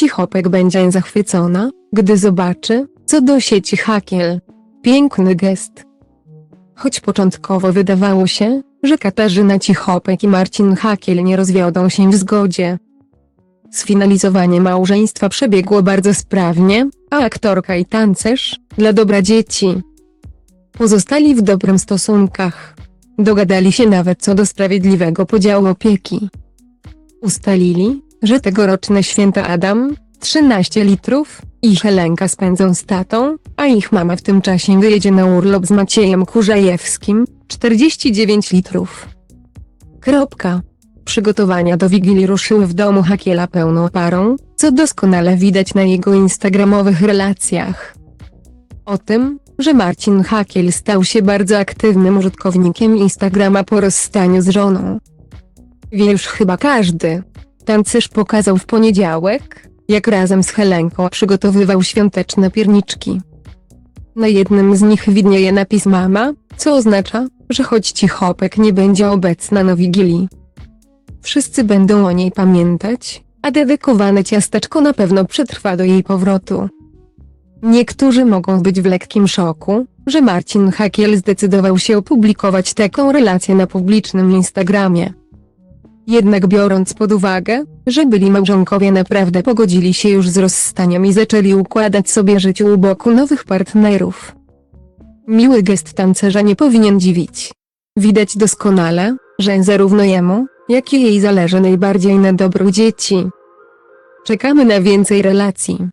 Cichopek będzie zachwycona, gdy zobaczy, co do sieci Hakiel. Piękny gest. Choć początkowo wydawało się, że Katarzyna Cichopek i Marcin Hakiel nie rozwiodą się w zgodzie. Sfinalizowanie małżeństwa przebiegło bardzo sprawnie, a aktorka i tancerz, dla dobra dzieci, pozostali w dobrym stosunkach. Dogadali się nawet co do sprawiedliwego podziału opieki. Ustalili, że tegoroczne święta Adam, 13 litrów, i Helenka spędzą z tatą, a ich mama w tym czasie wyjedzie na urlop z Maciejem Kurzajewskim, 49 litrów. Kropka. Przygotowania do Wigilii ruszyły w domu Hakiela pełną parą, co doskonale widać na jego instagramowych relacjach. O tym, że Marcin Hakiel stał się bardzo aktywnym użytkownikiem Instagrama po rozstaniu z żoną. Wie już chyba każdy. Tancerz pokazał w poniedziałek, jak razem z Helenką przygotowywał świąteczne pierniczki. Na jednym z nich widnieje napis mama, co oznacza, że choć Cichopek nie będzie obecna na Wigilii, wszyscy będą o niej pamiętać, a dedykowane ciasteczko na pewno przetrwa do jej powrotu. Niektórzy mogą być w lekkim szoku, że Marcin Hakiel zdecydował się opublikować taką relację na publicznym Instagramie. Jednak biorąc pod uwagę, że byli małżonkowie naprawdę pogodzili się już z rozstaniem i zaczęli układać sobie życie u boku nowych partnerów. Miły gest tancerza nie powinien dziwić. Widać doskonale, że zarówno jemu, jak i jej zależy najbardziej na dobru dzieci. Czekamy na więcej relacji.